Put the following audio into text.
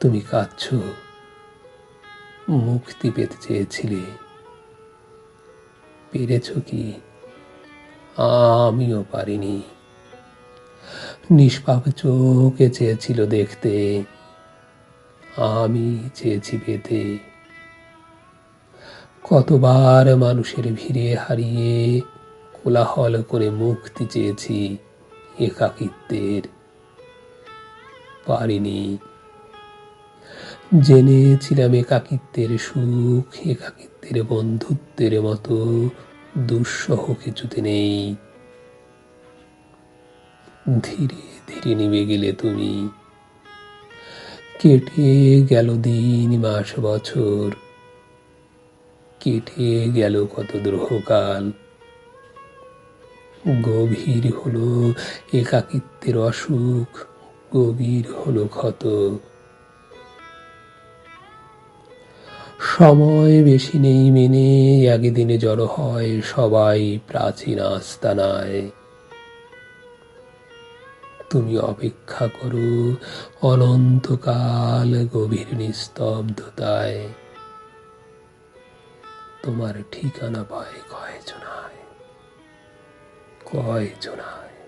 তুমি কাঁদছ। মুক্তি পেতে চেয়েছিলে। পেরেছ কি? আমিও পারিনি। নিষ্পাপ চোখে চেয়েছিল দেখতে। আমি চেয়েছি পেতে। কতবার মানুষের ভিড়ে হারিয়ে কোলাহল করে মুক্তি চেয়েছি একাকিত্বের। পারিনি। জেনেছিলাম একাকিত্বের সুখ, একাকিত্বের বন্ধুত্বের মতো। দুঃসহ কিছুতে নেই। ধীরে ধীরে নিভে গেলে তুমি। কেটে গেল দিন, মাস, বছর। কেটে গেল কত দ্রোহকাল। গভীর হলো একাকিত্বের অসুখ, গভীর হলো ক্ষত। সময় বেশি নেই মেনে, একদিনে জড়ো হয় সবাই প্রাচীন আস্তানায়। তুমি অপেক্ষা করো অনন্তকাল গভীর নিস্তব্ধতায়। তোমার ঠিকানা পায় কয়জনায় কয়জনায়